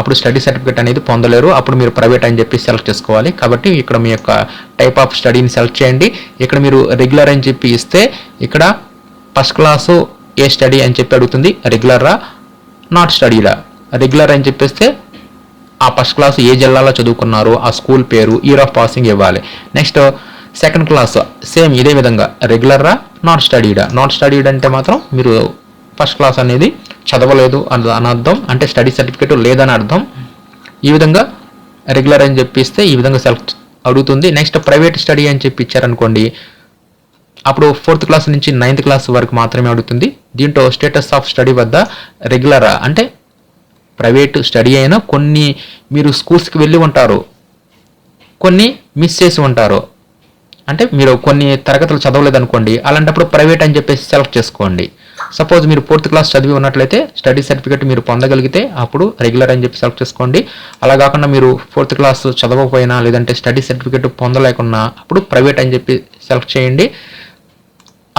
అప్పుడు స్టడీ సర్టిఫికేట్ అనేది పొందలేరు. అప్పుడు మీరు ప్రైవేట్ అని చెప్పి సెలెక్ట్ చేసుకోవాలి. కాబట్టి ఇక్కడ మీ యొక్క టైప్ ఆఫ్ స్టడీని సెలెక్ట్ చేయండి. ఇక్కడ మీరు రెగ్యులర్ అని చెప్పి ఇస్తే ఇక్కడ ఫస్ట్ క్లాసు ఏ స్టడీ అని చెప్పి అడుగుతుంది. రెగ్యులరా నాట్ స్టడీలా రెగ్యులర్ అని చెప్పేస్తే ఆ ఫస్ట్ క్లాస్ ఏ జిల్లాలో చదువుకున్నారో ఆ స్కూల్ పేరు ఇయర్ ఆఫ్ పాసింగ్ ఇవ్వాలి. నెక్స్ట్ సెకండ్ క్లాస్ సేమ్ ఇదే విధంగా. రెగ్యులరా నాట్ స్టడీడా నాట్ స్టడీడ్ అంటే మాత్రం మీరు ఫస్ట్ క్లాస్ అనేది చదవలేదు అని అని అర్థం. అంటే స్టడీ సర్టిఫికేట్ లేదని అర్థం. ఈ విధంగా రెగ్యులర్ అని చెప్పిస్తే ఈ విధంగా సెలెక్ట్ అడుగుతుంది. నెక్స్ట్ ప్రైవేట్ స్టడీ అని చెప్పి ఇచ్చారనుకోండి అప్పుడు ఫోర్త్ క్లాస్ నుంచి నైన్త్ క్లాస్ వరకు మాత్రమే అడుగుతుంది. దీంట్లో స్టేటస్ ఆఫ్ స్టడీ వద్ద రెగ్యులర్ అంటే ప్రైవేట్ స్టడీ అయినా కొన్ని మీరు స్కూల్స్కి వెళ్ళి ఉంటారు. కొన్ని మిస్ చేసి ఉంటారు. అంటే మీరు కొన్ని తరగతులు చదవలేదు అనుకోండి అలాంటప్పుడు ప్రైవేట్ అని చెప్పేసి సెలెక్ట్ చేసుకోండి. సపోజ్ మీరు ఫోర్త్ క్లాస్ చదివి ఉన్నట్లయితే స్టడీ సర్టిఫికేట్ మీరు పొందగలిగితే అప్పుడు రెగ్యులర్ అని చెప్పి సెలెక్ట్ చేసుకోండి. అలా కాకుండా మీరు ఫోర్త్ క్లాస్ చదవకపోయినా లేదంటే స్టడీ సర్టిఫికేట్ పొందలేకున్నా అప్పుడు ప్రైవేట్ అని చెప్పి సెలెక్ట్ చేయండి.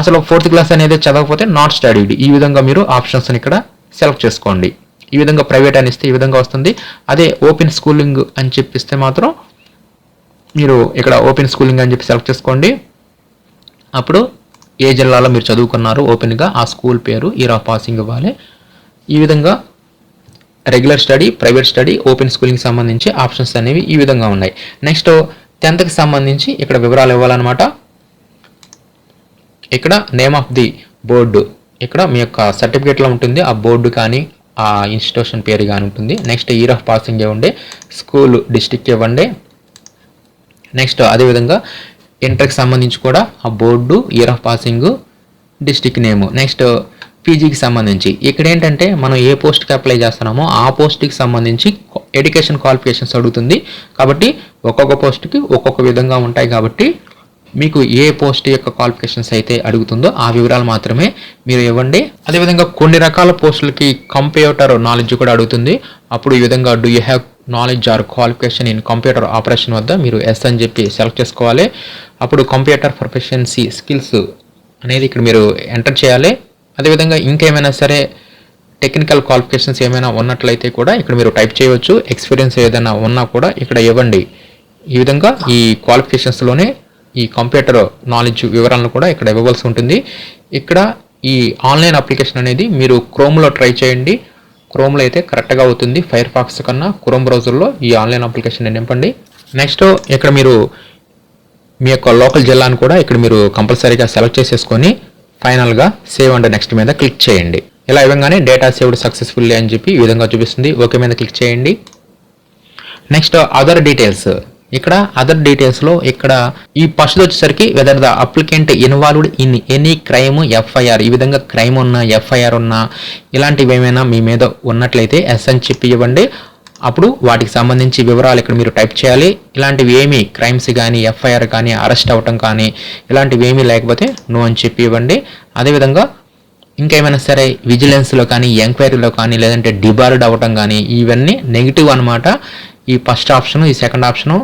అసలు ఫోర్త్ క్లాస్ అనేది చదవకపోతే నాట్ స్టడీడ్ ఈ విధంగా మీరు ఆప్షన్స్ని ఇక్కడ సెలెక్ట్ చేసుకోండి. ఈ విధంగా ప్రైవేట్ అని ఇస్తే ఈ విధంగా వస్తుంది. అదే ఓపెన్ స్కూలింగ్ అని చెప్పిస్తే మాత్రం మీరు ఇక్కడ ఓపెన్ స్కూలింగ్ అని చెప్పి సెలెక్ట్ చేసుకోండి. అప్పుడు ఏ జిల్లాలో మీరు చదువుకున్నారు ఓపెన్గా ఆ స్కూల్ పేరు ఇయర్ ఆఫ్ పాసింగ్ ఇవ్వాలి. ఈ విధంగా regular study private study open schooling సంబంధించి ఆప్షన్స్ అనేవి ఈ విధంగా ఉన్నాయి. నెక్స్ట్ టెన్త్కి సంబంధించి ఇక్కడ వివరాలు ఇవ్వాలన్నమాట. ఇక్కడ నేమ్ ఆఫ్ ది బోర్డు. ఇక్కడ మీ యొక్క సర్టిఫికేట్లో ఉంటుంది ఆ బోర్డు కానీ ఆ ఇన్స్టిట్యూషన్ పేరు కానీ ఉంటుంది. నెక్స్ట్ ఇయర్ ఆఫ్ పాసింగ్ ఇవ్వండి స్కూల్ డిస్టిక్ ఇవ్వండి. నెక్స్ట్ అదేవిధంగా ఇంటర్కి సంబంధించి కూడా ఆ board year of passing district name next పీజీకి సంబంధించి. ఇక్కడ ఏంటంటే మనం ఏ పోస్ట్కి అప్లై చేస్తున్నామో ఆ పోస్ట్కి సంబంధించి ఎడ్యుకేషన్ క్వాలిఫికేషన్స్ అడుగుతుంది. కాబట్టి ఒక్కొక్క పోస్ట్కి ఒక్కొక్క విధంగా ఉంటాయి కాబట్టి మీకు ఏ పోస్ట్ యొక్క క్వాలిఫికేషన్స్ అయితే అడుగుతుందో ఆ వివరాలు మాత్రమే మీరు ఇవ్వండి. అదేవిధంగా కొన్ని రకాల పోస్టులకి కంప్యూటర్ నాలెడ్జ్ కూడా అడుగుతుంది. అప్పుడు ఈ విధంగా do you have knowledge or qualification in computer operation వద్ద మీరు ఎస్ అని చెప్పి సెలెక్ట్ చేసుకోవాలి. అప్పుడు కంప్యూటర్ ప్రొఫెషన్సీ స్కిల్స్ అనేది ఇక్కడ మీరు ఎంటర్ చేయాలి. అదేవిధంగా ఇంకేమైనా సరే టెక్నికల్ క్వాలిఫికేషన్స్ ఏమైనా ఉన్నట్లయితే కూడా ఇక్కడ మీరు టైప్ చేయవచ్చు. ఎక్స్పీరియన్స్ ఏదైనా ఉన్నా కూడా ఇక్కడ ఇవ్వండి. ఈ విధంగా ఈ క్వాలిఫికేషన్స్లోనే ఈ కంప్యూటర్ నాలెడ్జ్ వివరాలను కూడా ఇక్కడ ఇవ్వవలసి ఉంటుంది. ఇక్కడ ఈ ఆన్లైన్ అప్లికేషన్ అనేది మీరు క్రోమ్లో ట్రై చేయండి. క్రోమ్లో అయితే కరెక్ట్గా అవుతుంది. ఫైర్ ఫాక్స్ కన్నా క్రోమ్ బ్రౌజర్లో ఈ ఆన్లైన్ అప్లికేషన్ నింపండి. నెక్స్ట్ ఇక్కడ మీరు మీ యొక్క లోకల్ జిల్లాను కూడా ఇక్కడ మీరు కంపల్సరీగా సెలెక్ట్ చేసేసుకొని ఫైనల్గా సేవ్ అండ్ నెక్స్ట్ మీద క్లిక్ చేయండి. ఇలా ఇవ్వగానే డేటా సేవ్డ్ సక్సెస్ఫుల్లీ అని చెప్పి ఈ విధంగా చూపిస్తుంది. ఓకే మీద క్లిక్ చేయండి. నెక్స్ట్ అదర్ డీటెయిల్స్ ఇక్కడ అదర్ డీటెయిల్స్లో ఇక్కడ ఈ ఫస్ట్ వచ్చేసరికి whether the applicant involved in any crime FIR ఈ విధంగా క్రైమ్ ఉన్న ఎఫ్ఐఆర్ ఉన్న ఇలాంటివి ఏమైనా మీ మీద ఉన్నట్లయితే ఎస్ అని చెప్పి ఇవ్వండి. అప్పుడు వాటికి సంబంధించి వివరాలు ఇక్కడ మీరు టైప్ చేయాలి. ఇలాంటివి ఏమి క్రైమ్స్ కానీ ఎఫ్ఐఆర్ కానీ అరెస్ట్ అవ్వటం కానీ ఇలాంటివి ఏమీ లేకపోతే నో అని చెప్పి ఇవ్వండి. అదేవిధంగా ఇంకేమైనా సరే విజిలెన్స్లో కానీ ఎంక్వైరీలో కానీ లేదంటే డిబార్డ్ అవ్వటం కానీ ఇవన్నీ నెగిటివ్ అనమాట ఈ ఫస్ట్ ఆప్షను ఈ సెకండ్ ఆప్షను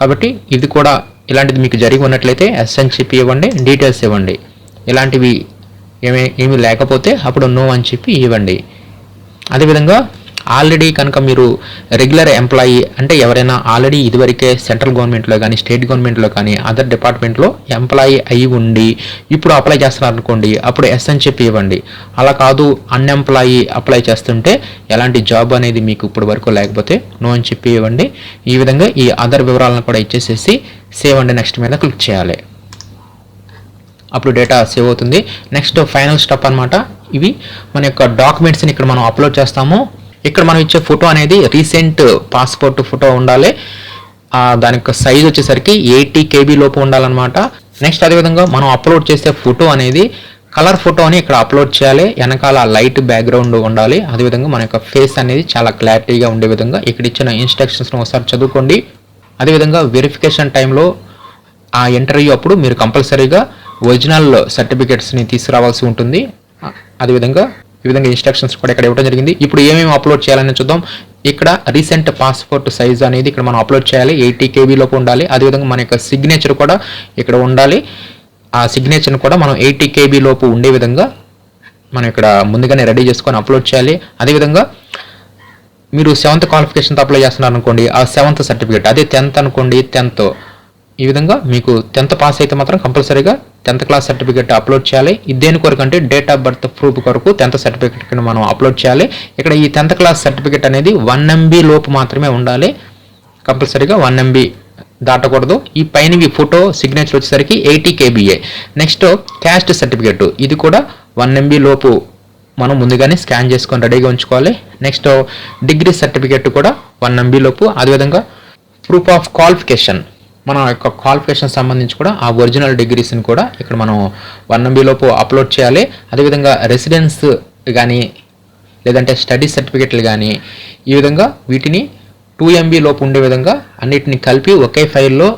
కాబట్టి ఇది కూడా ఇలాంటిది మీకు జరిగి ఉన్నట్లయితే ఎస్ఎన్సిపి చెప్పి ఇవ్వండి డీటెయిల్స్ ఇవ్వండి. ఇలాంటివి ఏమీ ఏమీ లేకపోతే అప్పుడు నో అని చెప్పి ఇవ్వండి. అదేవిధంగా ఆల్రెడీ కనుక మీరు రెగ్యులర్ ఎంప్లాయీ అంటే ఎవరైనా ఆల్రెడీ ఇదివరకే సెంట్రల్ గవర్నమెంట్లో కానీ స్టేట్ గవర్నమెంట్లో కానీ అదర్ డిపార్ట్మెంట్లో ఎంప్లాయీ అయి ఉండి ఇప్పుడు అప్లై చేస్తున్నారు అనుకోండి అప్పుడు ఎస్ అని చెప్పి ఇవ్వండి. అలా కాదు అన్ఎంప్లాయీ అప్లై చేస్తుంటే ఎలాంటి జాబ్ అనేది మీకు ఇప్పుడు వరకు లేకపోతే నో అని చెప్పి ఇవ్వండి. ఈ విధంగా ఈ అదర్ వివరాలను కూడా ఇచ్చేసేసి సేవ్ అండ్ నెక్స్ట్ మీద క్లిక్ చేయాలి. అప్పుడు డేటా సేవ్ అవుతుంది. నెక్స్ట్ ఫైనల్ స్టెప్ అన్నమాట. ఇవి మన యొక్క డాక్యుమెంట్స్ని ఇక్కడ మనం అప్లోడ్ చేస్తాము. ఇక్కడ మనం ఇచ్చే ఫోటో అనేది రీసెంట్ పాస్పోర్ట్ ఫోటో ఉండాలి. దాని యొక్క సైజ్ వచ్చేసరికి ఎయిటీ కేబీ లోపు ఉండాలన్నమాట. నెక్స్ట్ అదేవిధంగా మనం అప్లోడ్ చేసే ఫోటో అనేది కలర్ ఫోటో అని ఇక్కడ అప్లోడ్ చేయాలి. వెనకాల లైట్ బ్యాక్గ్రౌండ్ ఉండాలి. అదేవిధంగా మన యొక్క ఫేస్ అనేది చాలా క్లారిటీగా ఉండే విధంగా ఇక్కడ ఇచ్చిన ఇన్స్ట్రక్షన్స్ని ఒకసారి చదువుకోండి. అదేవిధంగా వెరిఫికేషన్ టైంలో ఆ ఇంటర్వ్యూ అప్పుడు మీరు కంపల్సరీగా ఒరిజినల్ సర్టిఫికేట్స్ని తీసుకురావాల్సి ఉంటుంది. అదేవిధంగా ఈ విధంగా ఇన్స్ట్రక్షన్స్ కూడా ఇక్కడ ఇవ్వడం జరిగింది. ఇప్పుడు ఏమేమి అప్లోడ్ చేయాలని చూద్దాం. ఇక్కడ రీసెంట్ పాస్పోర్ట్ సైజ్ అనేది ఇక్కడ మనం అప్లోడ్ చేయాలి. ఎయిటీ కేబీలోపు ఉండాలి. అదేవిధంగా మన యొక్క సిగ్నేచర్ కూడా ఇక్కడ ఉండాలి. ఆ సిగ్నేచర్ని కూడా మనం ఎయిటీ కేబీ లోపు ఉండే విధంగా మనం ఇక్కడ ముందుగానే రెడీ చేసుకొని అప్లోడ్ చేయాలి. అదేవిధంగా మీరు సెవెంత్ క్వాలిఫికేషన్తో అప్లై చేస్తున్నారు అనుకోండి ఆ సెవెంత్ సర్టిఫికేట్ అదే టెన్త్ అనుకోండి టెన్త్ ఈ విధంగా మీకు టెన్త్ పాస్ అయితే మాత్రం కంపల్సరీగా టెన్త్ క్లాస్ సర్టిఫికేట్ అప్లోడ్ చేయాలి. ఇది దేని కొరకు అంటే డేట్ ఆఫ్ బర్త్ ప్రూఫ్ కొరకు టెన్త్ సర్టిఫికేట్ మనం అప్లోడ్ చేయాలి. ఇక్కడ ఈ టెన్త్ క్లాస్ సర్టిఫికేట్ అనేది వన్ ఎంబీ లోపు మాత్రమే ఉండాలి. కంపల్సరీగా వన్ ఎంబీ దాటకూడదు. ఈ పైన ఫోటో సిగ్నేచర్ వచ్చేసరికి ఎయిటీ కేబీఏ నెక్స్ట్ క్యాస్ట్ సర్టిఫికేట్ ఇది కూడా వన్ ఎంబీ లోపు మనం ముందుగానే స్కాన్ చేసుకొని రెడీగా ఉంచుకోవాలి. నెక్స్ట్ డిగ్రీ సర్టిఫికేట్ కూడా వన్ ఎంబీ లోపు. అదేవిధంగా ప్రూఫ్ ఆఫ్ క్వాలిఫికేషన్ మన యొక్క క్వాలిఫికేషన్ సంబంధించి కూడా ఆ ఒరిజినల్ డిగ్రీస్ని కూడా ఇక్కడ మనం వన్ ఎంబీలోపు అప్లోడ్ చేయాలి. అదేవిధంగా రెసిడెన్స్ కానీ లేదంటే స్టడీ సర్టిఫికెట్లు కానీ ఈ విధంగా వీటిని టూ ఎంబీ లోపు ఉండే విధంగా అన్నిటిని కలిపి ఒకే ఫైల్లో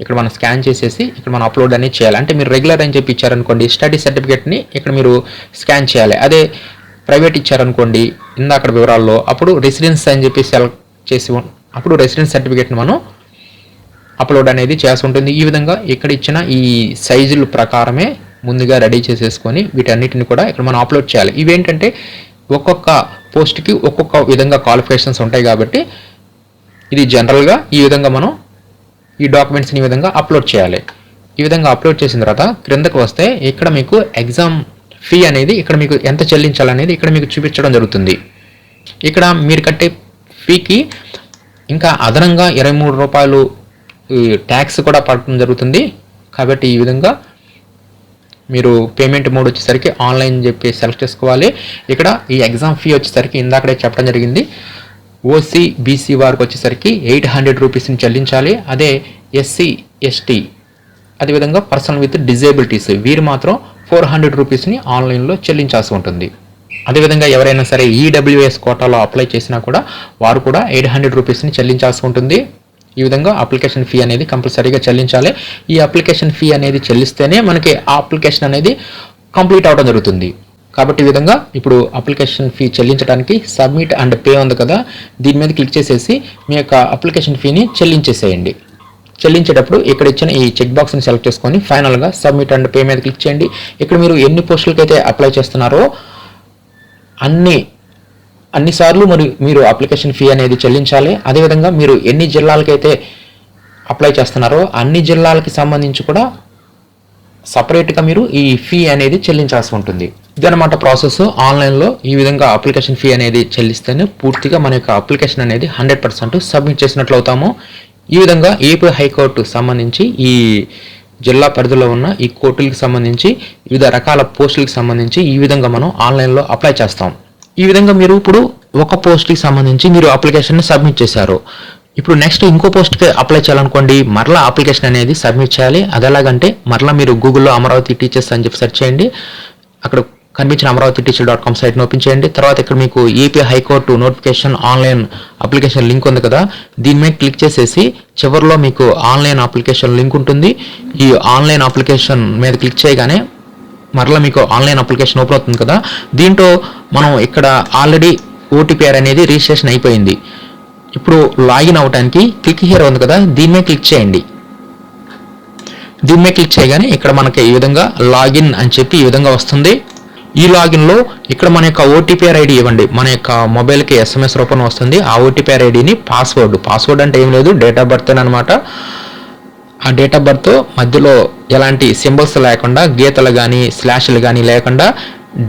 ఇక్కడ మనం స్కాన్ చేసేసి ఇక్కడ మనం అప్లోడ్ అనేది చేయాలి. అంటే మీరు రెగ్యులర్ అని చెప్పి ఇచ్చారనుకోండి స్టడీ సర్టిఫికేట్ని ఇక్కడ మీరు స్కాన్ చేయాలి. అదే ప్రైవేట్ ఇచ్చారనుకోండి ఇందాక వివరాల్లో అప్పుడు రెసిడెన్స్ అని చెప్పి సెలెక్ట్ చేసి అప్పుడు రెసిడెన్స్ సర్టిఫికేట్ని మనం అప్లోడ్ అనేది చేస్తుంటుంది. ఉంటుంది ఈ విధంగా ఇక్కడ ఇచ్చిన ఈ సైజుల ప్రకారమే ముందుగా రెడీ చేసేసుకొని వీటన్నిటిని కూడా ఇక్కడ మనం అప్లోడ్ చేయాలి. ఇవేంటంటే ఒక్కొక్క పోస్ట్కి ఒక్కొక్క విధంగా క్వాలిఫికేషన్స్ ఉంటాయి కాబట్టి ఇది జనరల్గా ఈ విధంగా మనం ఈ డాక్యుమెంట్స్ని ఈ విధంగా అప్లోడ్ చేయాలి. ఈ విధంగా అప్లోడ్ చేసిన తర్వాత క్రిందకు వస్తే ఇక్కడ మీకు ఎగ్జామ్ ఫీ అనేది ఇక్కడ మీకు ఎంత చెల్లించాలనేది ఇక్కడ మీకు చూపించడం జరుగుతుంది. ఇక్కడ మీరు కట్టే ఫీకి ఇంకా అదనంగా ఇరవై మూడు రూపాయలు ట్యాక్స్ కూడా పడటం జరుగుతుంది. కాబట్టి ఈ విధంగా మీరు పేమెంట్ మోడ్ వచ్చేసరికి ఆన్లైన్ చెప్పి సెలెక్ట్ చేసుకోవాలి. ఇక్కడ ఈ ఎగ్జామ్ ఫీ వచ్చేసరికి ఇందాకడే చెప్పడం జరిగింది. ఓసీ బీసీ వారికి వచ్చేసరికి ఎయిట్ హండ్రెడ్ రూపీస్ని చెల్లించాలి. అదే ఎస్సీ ఎస్టీ అదేవిధంగా పర్సన్ విత్ డిజేబిలిటీస్ వీరు మాత్రం ఫోర్ హండ్రెడ్ రూపీస్ని ఆన్లైన్లో చెల్లించాల్సి ఉంటుంది. అదేవిధంగా ఎవరైనా సరే ఈడబ్ల్యూఎస్ కోటాలో అప్లై చేసినా కూడా వారు కూడా ఎయిట్ హండ్రెడ్ రూపీస్ని చెల్లించాల్సి ఉంటుంది. ఈ విధంగా అప్లికేషన్ ఫీ అనేది కంపల్సరీగా చెల్లించాలి. ఈ అప్లికేషన్ ఫీ అనేది చెల్లిస్తేనే మనకి ఆ అప్లికేషన్ అనేది కంప్లీట్ అవడం జరుగుతుంది. కాబట్టి ఈ విధంగా ఇప్పుడు అప్లికేషన్ ఫీ చెల్లించడానికి సబ్మిట్ అండ్ పే ఉంది కదా. దీని మీద క్లిక్ చేసేసి మీ యొక్క అప్లికేషన్ ఫీని చెల్లించేసేయండి. చెల్లించేటప్పుడు ఇక్కడ ఇచ్చిన ఈ చెక్ బాక్స్ని సెలెక్ట్ చేసుకొని ఫైనల్గా సబ్మిట్ అండ్ పే మీద క్లిక్ చేయండి. ఇక్కడ మీరు ఎన్ని పోస్టులకైతే అప్లై చేస్తున్నారో అన్ని అన్నిసార్లు మరి మీరు అప్లికేషన్ ఫీ అనేది చెల్లించాలి. అదేవిధంగా మీరు ఎన్ని జిల్లాలకైతే అప్లై చేస్తున్నారో అన్ని జిల్లాలకి సంబంధించి కూడా సపరేట్గా మీరు ఈ ఫీ అనేది చెల్లించాల్సి ఉంటుంది. ఇదనమాట ప్రాసెస్. ఆన్లైన్లో ఈ విధంగా అప్లికేషన్ ఫీ అనేది చెల్లిస్తేనే పూర్తిగా మన యొక్క అప్లికేషన్ అనేది హండ్రెడ్ పర్సెంట్ సబ్మిట్ చేసినట్లు అవుతాము. ఈ విధంగా ఏపీ హైకోర్టు సంబంధించి ఈ జిల్లా పరిధిలో ఉన్న ఈ కోర్టులకు సంబంధించి వివిధ రకాల పోస్టులకు సంబంధించి ఈ విధంగా మనం ఆన్లైన్లో అప్లై చేస్తాం. ఈ విధంగా మీరు ఇప్పుడు ఒక పోస్ట్కి సంబంధించి మీరు అప్లికేషన్ని సబ్మిట్ చేశారు. ఇప్పుడు నెక్స్ట్ ఇంకో పోస్ట్కి అప్లై చేయాలనుకోండి మరలా అప్లికేషన్ అనేది సబ్మిట్ చేయాలి. అది ఎలాగంటే మరలా మీరు గూగుల్లో అమరావతి టీచర్స్ అని చెప్పి సెర్చ్ చేయండి. అక్కడ కనిపించిన అమరావతి టీచర్ డాట్ కామ్ సైట్ని ఓపెన్ చేయండి. తర్వాత ఇక్కడ మీకు AP high court notification online application link ఉంది కదా. దీని మీద క్లిక్ చేసేసి చివరిలో మీకు ఆన్లైన్ అప్లికేషన్ లింక్ ఉంటుంది. ఈ ఆన్లైన్ అప్లికేషన్ మీద క్లిక్ చేయగానే మరలా మీకు ఆన్లైన్ అప్లికేషన్ ఓపెన్ అవుతుంది కదా. దీంట్లో మనం ఇక్కడ ఆల్రెడీ ఓటీపీఆర్ అనేది రిజిస్ట్రేషన్ అయిపోయింది. ఇప్పుడు లాగిన్ అవ్వడానికి క్లిక్ హియర్ ఉంది కదా దీన్నే క్లిక్ చేయండి. దీన్నే క్లిక్ చేయగానే ఇక్కడ మనకి ఈ విధంగా లాగిన్ అని చెప్పి ఈ విధంగా వస్తుంది. ఈ లాగిన్లో ఇక్కడ మన యొక్క ఓటీపీఆర్ ఐడి ఇవ్వండి. మన యొక్క మొబైల్కి ఎస్ఎంఎస్ రూపంలో వస్తుంది. ఆ ఓటీపీఆర్ ఐడిని పాస్వర్డ్. పాస్వర్డ్ అంటే ఏం లేదు డేట్ ఆఫ్ బర్త్ అనమాట ఆ డేట్ ఆఫ్ బర్త్ మధ్యలో ఎలాంటి సింబల్స్ లేకుండా గీతలు కానీ స్లాష్లు కానీ లేకుండా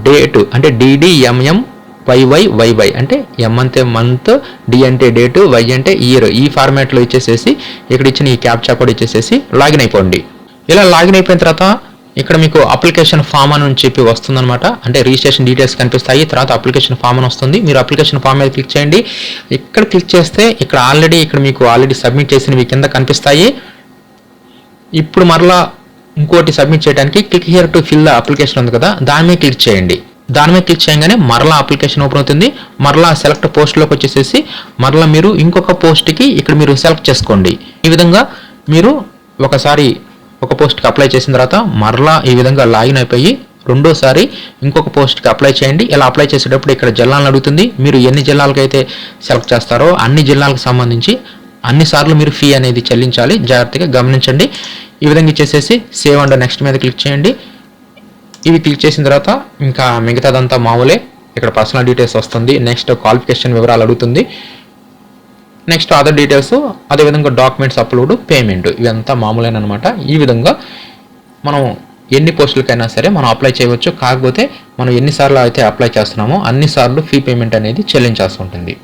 డేట్ అంటే డిడిఎంఎం వైవై వైవై అంటే ఎం అంటే మంత్ డి అంటే డేటు వై అంటే ఇయర్ ఈ ఫార్మాట్లో ఇచ్చేసేసి ఇక్కడ ఇచ్చిన ఈ క్యాప్చా కూడా ఇచ్చేసేసి లాగిన్ అయిపోండి. ఇలా లాగిన్ అయిపోయిన తర్వాత ఇక్కడ మీకు అప్లికేషన్ ఫామ్ అని చెప్పి వస్తుందన్నమాట. అంటే రిజిస్ట్రేషన్ డీటెయిల్స్ కనిపిస్తాయి తర్వాత అప్లికేషన్ ఫామ్ అని వస్తుంది. మీరు అప్లికేషన్ ఫామ్ మీద క్లిక్ చేయండి. ఇక్కడ క్లిక్ చేస్తే ఇక్కడ ఆల్రెడీ ఇక్కడ మీకు ఆల్రెడీ సబ్మిట్ చేసినవి కింద కనిపిస్తాయి. ఇప్పుడు మరలా ఇంకోటి సబ్మిట్ చేయడానికి click here to fill the application ఉంది కదా దాని మీద క్లిక్ చేయండి. దాని మీద క్లిక్ చేయగానే మరలా అప్లికేషన్ ఓపెన్ అవుతుంది. మరలా సెలెక్ట్ పోస్ట్లోకి వచ్చేసేసి మరలా మీరు ఇంకొక పోస్ట్కి ఇక్కడ మీరు సెలెక్ట్ చేసుకోండి. ఈ విధంగా మీరు ఒకసారి ఒక పోస్ట్కి అప్లై చేసిన తర్వాత మరలా ఈ విధంగా లాగిన్ అయిపోయి రెండోసారి ఇంకొక పోస్ట్కి అప్లై చేయండి. ఇలా అప్లై చేసేటప్పుడు ఇక్కడ జిల్లాలను అడుగుతుంది. మీరు ఎన్ని జిల్లాలకైతే సెలెక్ట్ చేస్తారో అన్ని జిల్లాలకు సంబంధించి అన్నిసార్లు మీరు ఫీ అనేది చెల్లించాలి. జాగ్రత్తగా గమనించండి. ఈ విధంగా ఇచ్చేసేసి సేవ్ అండ్ నెక్స్ట్ మీద క్లిక్ చేయండి. ఇవి క్లిక్ చేసిన తర్వాత ఇంకా మిగతాదంతా మామూలే. ఇక్కడ పర్సనల్ డీటెయిల్స్ వస్తుంది. నెక్స్ట్ క్వాలిఫికేషన్ వివరాలు అడుగుతుంది. నెక్స్ట్ అదర్ డీటెయిల్స్ అదేవిధంగా డాక్యుమెంట్స్ అప్లోడ్ పేమెంట్ ఇవంతా మామూలేనమాట ఈ విధంగా మనం ఎన్ని పోస్టులకైనా సరే మనం అప్లై చేయవచ్చు. కాకపోతే మనం ఎన్నిసార్లు అయితే అప్లై చేస్తున్నామో అన్నిసార్లు ఫీ పేమెంట్ అనేది చెల్లించాల్సి ఉంటుంది.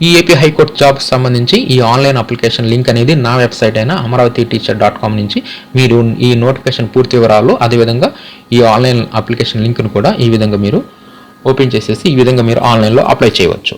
ఈ ఏపీ హైకోర్టు జాబ్ సంబంధించి ఈ ఆన్లైన్ అప్లికేషన్ లింక్ అనేది నా వెబ్సైట్ అయిన అమరావతి టీచర్ డాట్ కామ్ నుంచి మీరు ఈ నోటిఫికేషన్ పూర్తి వివరాలు అదేవిధంగా ఈ ఆన్లైన్ అప్లికేషన్ లింక్ను కూడా ఈ విధంగా మీరు ఓపెన్ చేసేసి ఈ విధంగా మీరు ఆన్లైన్లో అప్లై చేయవచ్చు.